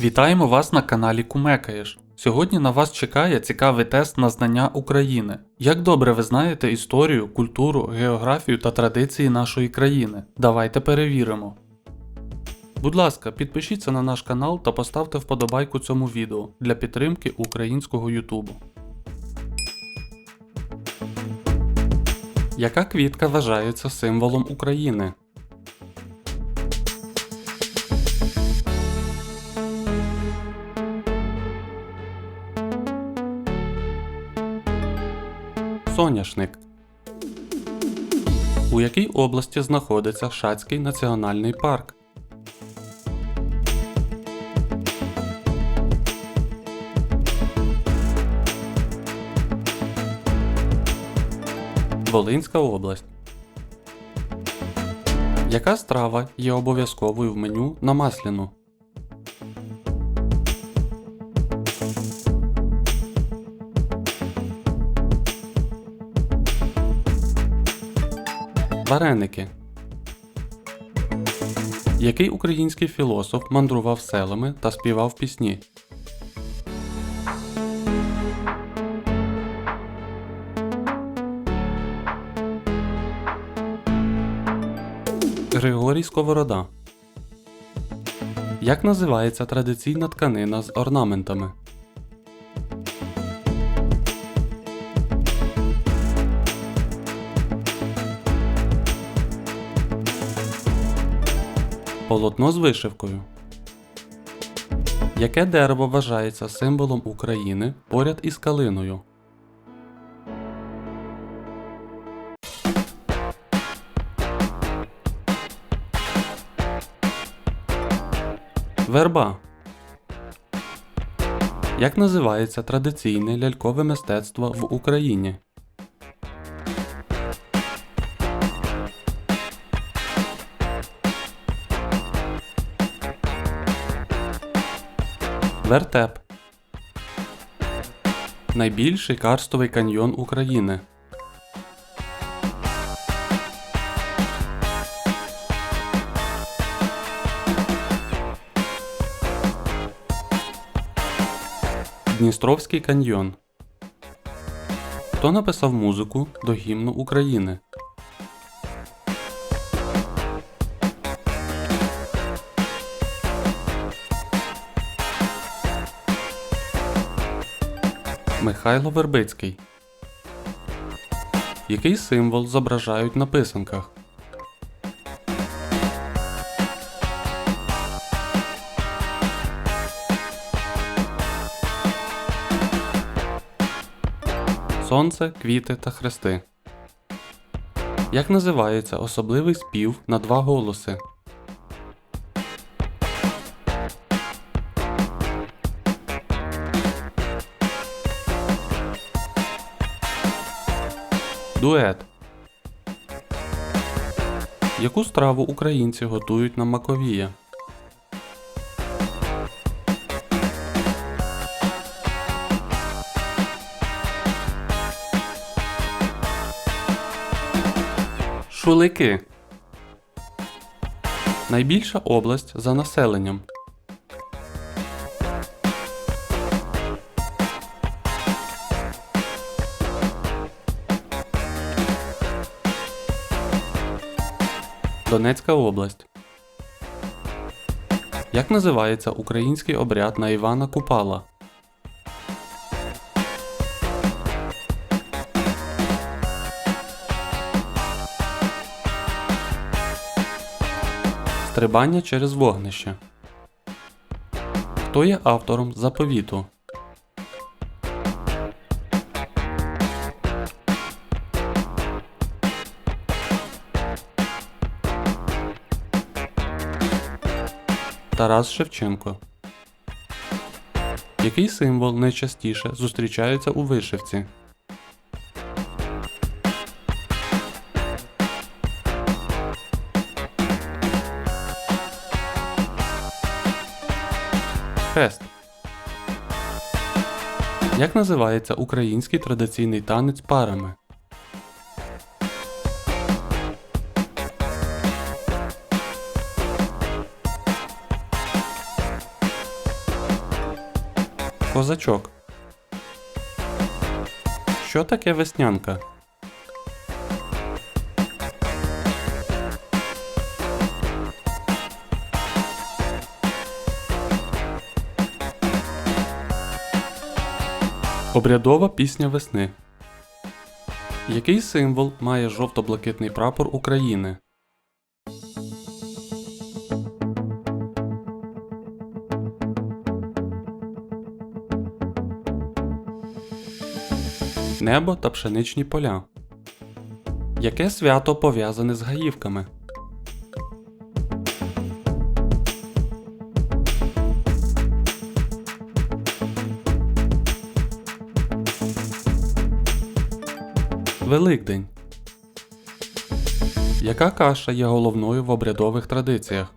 Вітаємо вас на каналі Кумекаєш. Сьогодні на вас чекає цікавий тест на знання України. Як добре ви знаєте історію, культуру, географію та традиції нашої країни? Давайте перевіримо. Будь ласка, підпишіться на наш канал та поставте вподобайку цьому відео для підтримки українського Ютубу. Яка квітка вважається символом України? Соняшник. У якій області знаходиться Шацький національний парк? Волинська область. Яка страва є обов'язковою в меню на масляну? Вареники. Який український філософ мандрував селами та співав пісні? Григорій Сковорода. Як називається традиційна тканина з орнаментами? Полотно з вишивкою. Яке дерево вважається символом України поряд із калиною? Верба. Як називається традиційне лялькове мистецтво в Україні? Вертеп. Найбільший карстовий каньйон України. Дністровський каньйон. Хто написав музику до гімну України? Михайло Вербицький. Який символ зображають на писанках? Сонце, квіти та хрести. Як називається особливий спів на два голоси? Дует. Яку страву українці готують на Маковія? Шулики. Найбільша область за населенням. Донецька область. Як називається український обряд на Івана Купала? Стрибання через вогнище. Хто є автором заповіту? Тарас Шевченко. Який символ найчастіше зустрічається у вишивці? Хрест. Як називається український традиційний танець парами? Козачок. Що таке веснянка? Обрядова пісня весни. Який символ має жовто-блакитний прапор України? Небо та пшеничні поля. Яке свято пов'язане з гаївками? Великдень. Яка каша є головною в обрядових традиціях?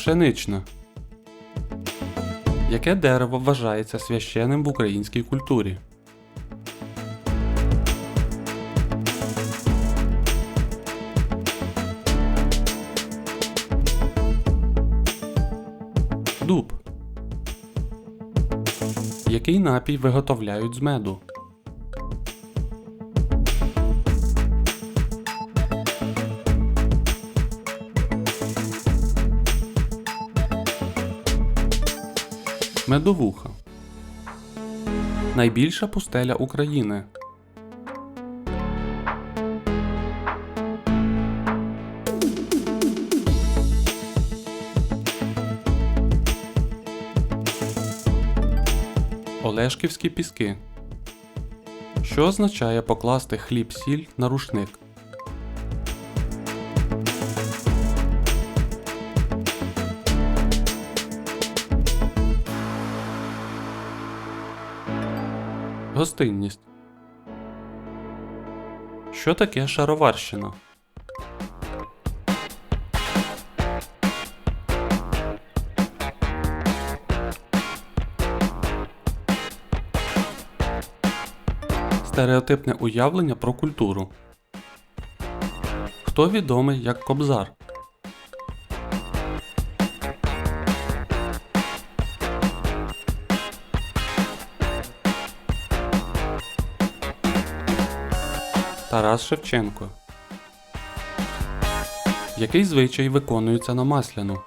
Пшенична. Яке дерево вважається священним в українській культурі? Дуб. Який напій виготовляють з меду? Медовуха. Найбільша пустеля України. Олешківські піски. Що означає покласти хліб сіль на рушник? Гостинність. Що таке шароварщина? Стереотипне уявлення про культуру. Хто відомий як Кобзар? Тарас Шевченко. Який звичай виконується на масляну?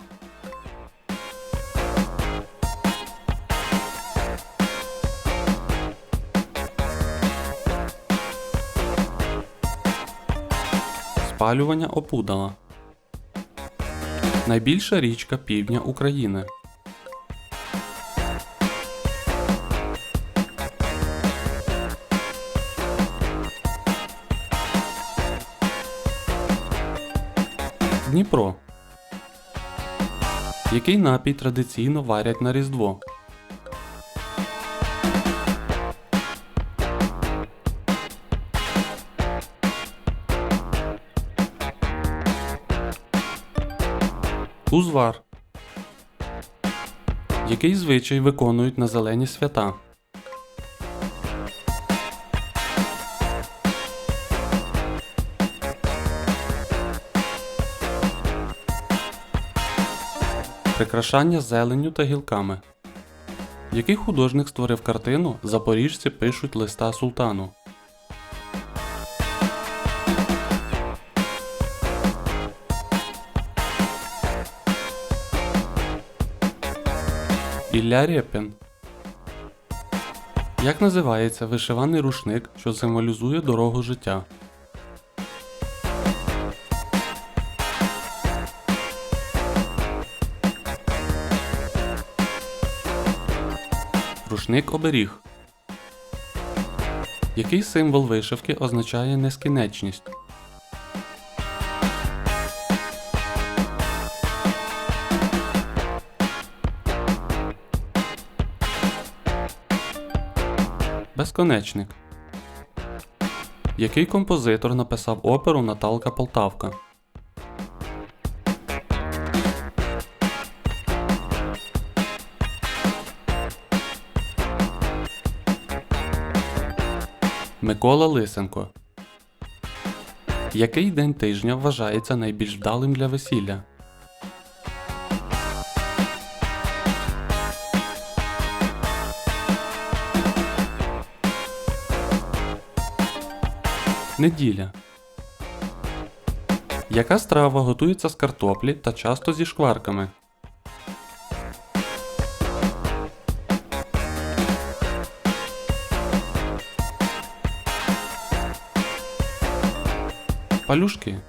Спалювання опудала. Найбільша річка півдня України. Дніпро. Який напій традиційно варять на Різдво? Узвар. Який звичай виконують на зелені свята? Прикрашання зеленню та гілками. Який художник створив картину Запоріжці пишуть листа султану? Ілля Рєпін. Як називається вишиваний рушник, що символізує дорогу життя? Рушник оберіг. Який символ вишивки означає нескінченність? Безконечник. Який композитор написав оперу Наталка Полтавка? Микола Лисенко. Який день тижня вважається найбільш вдалим для весілля? Неділя. Яка страва готується з картоплі та часто зі шкварками? Палюшки.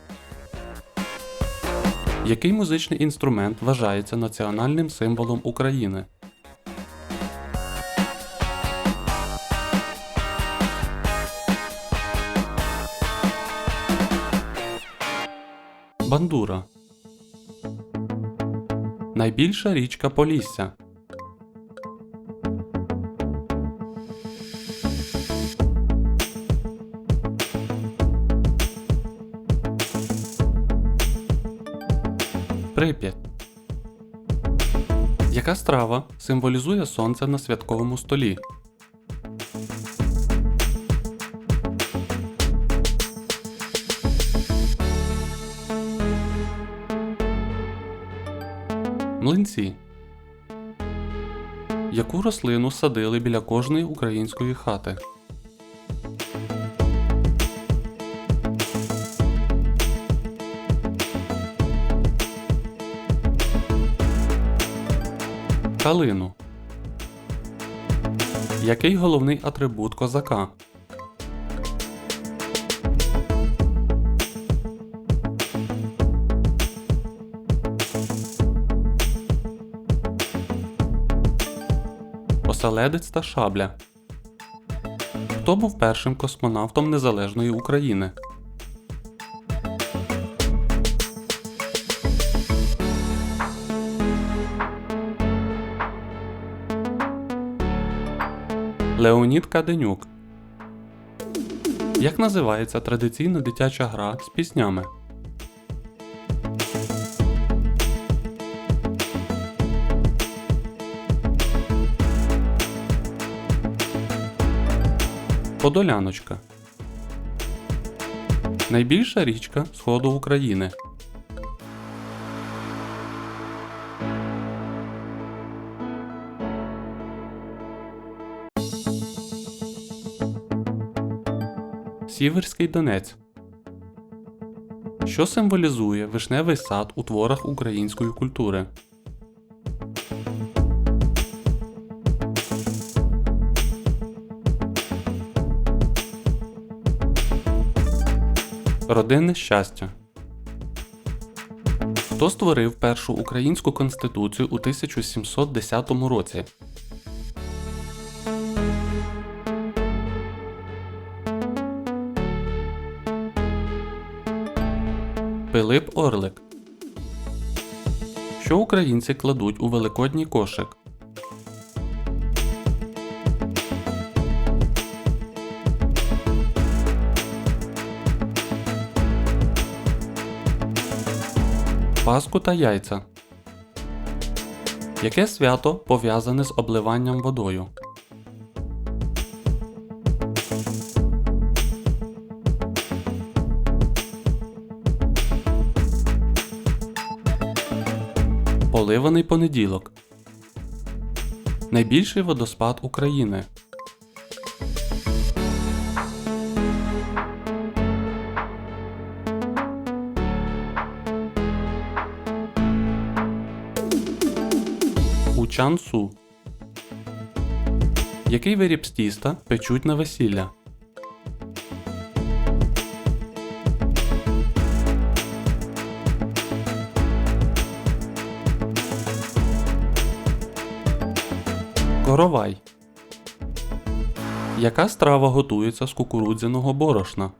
Який музичний інструмент вважається національним символом України? Бандура. Найбільша річка Полісся. Прип'ять. Яка страва символізує сонце на святковому столі? Млинці. Яку рослину садили біля кожної української хати? Калину. Який головний атрибут козака? Оселедець та шабля. Хто був першим космонавтом Незалежної України? Леонід Каденюк. Як називається традиційна дитяча гра з піснями? Подоляночка. Найбільша річка Сходу України. Сіверський Донець. Що символізує вишневий сад у творах української культури? Родинне щастя. Хто створив першу українську конституцію у 1710 році? Пилип Орлик. Що українці кладуть у великодній кошик? Паску та яйця. Яке свято пов'язане з обливанням водою? Поливаний понеділок. Найбільший водоспад України. Чансу. Який виріб з тіста печуть на весілля? Коровай. Яка страва готується з кукурудзяного борошна?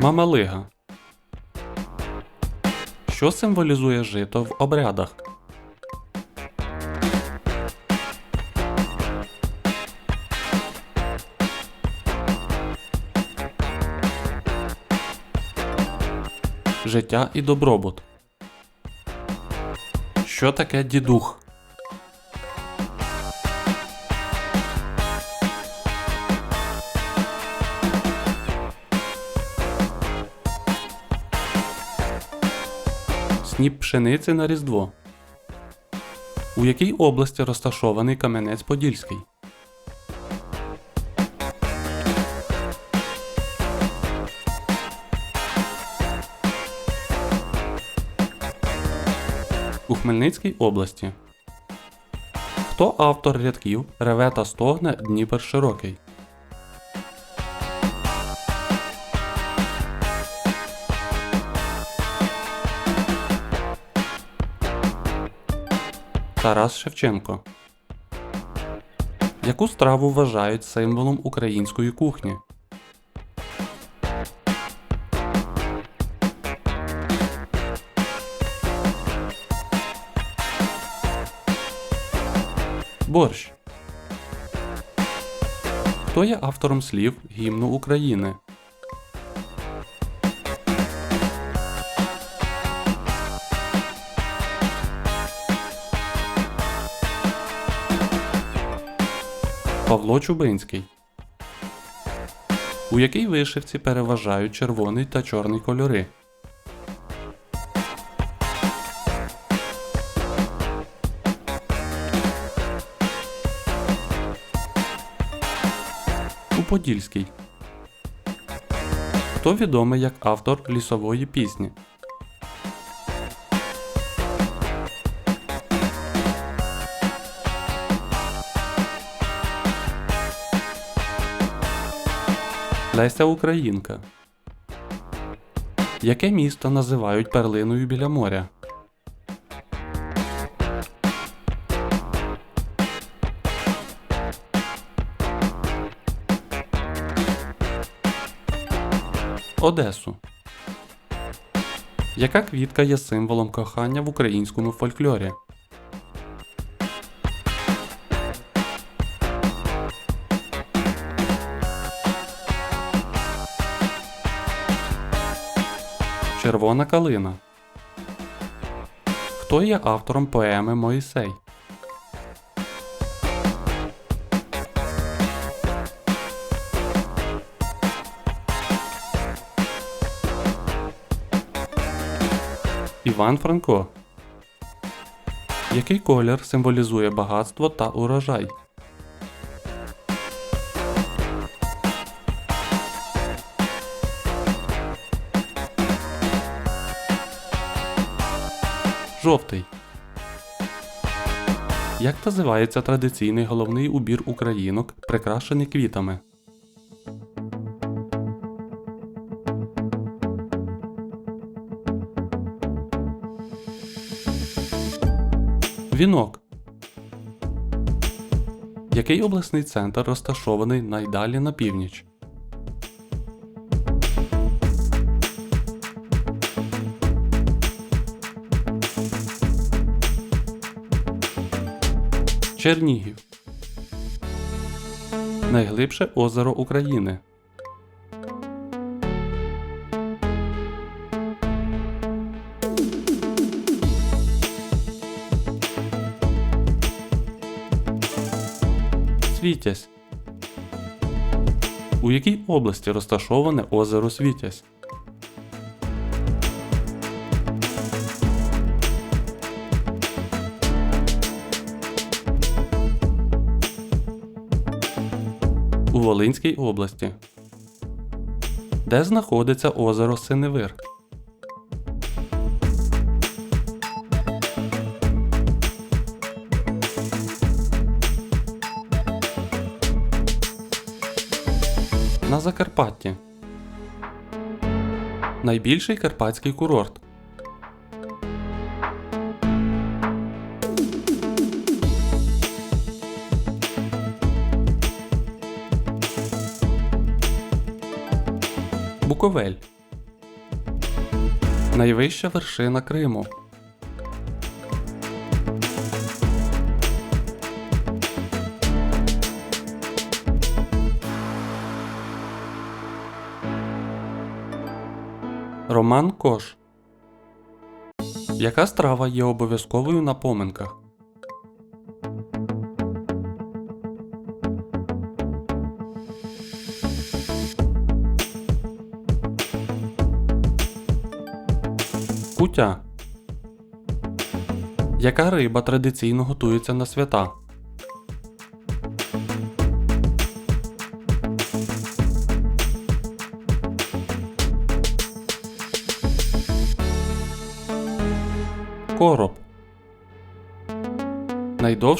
Мамалига. Що символізує жито в обрядах? Життя і добробут. Що таке дідух? Сніп пшениці на Різдво. У якій області розташований Кам'янець Подільський? Хмельницькій області. Хто автор рядків Реве та стогне Дніпер широкий? Тарас Шевченко. Яку страву вважають символом української кухні? Борщ. Хто є автором слів гімну України? Павло Чубинський. У якій вишивці переважають червоний та чорний кольори? У. Хто відомий як автор лісової пісні? Леся Українка. Яке місто називають перлиною біля моря? Одесу. Яка квітка є символом кохання в українському фольклорі? Червона калина. Хто є автором поеми Моїсей? Іван Франко. Який колір символізує багатство та урожай? Жовтий. Як називається традиційний головний убір українок, прикрашений квітами? Вінок. Який обласний центр розташований найдалі на північ? Чернігів. Найглибше озеро України. Світязь. У якій області розташоване озеро Світязь? У Волинській області. Де знаходиться озеро Синевир? На Закарпатті. Найбільший карпатський курорт. Буковель. Найвища вершина Криму. Роман Кош. Яка страва є обов'язковою на поминках? Кутя. Яка риба традиційно готується на свята?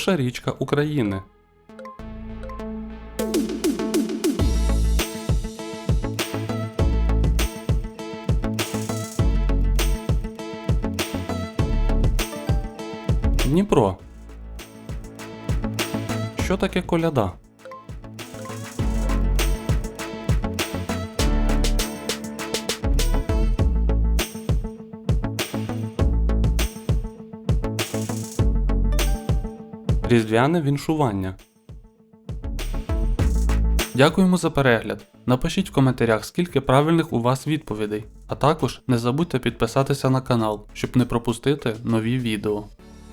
Найдовша річка України. Дніпро. Що таке коляда? Різдвяне віншування. Дякуємо за перегляд. Напишіть в коментарях, скільки правильних у вас відповідей, а також не забудьте підписатися на канал, щоб не пропустити нові відео.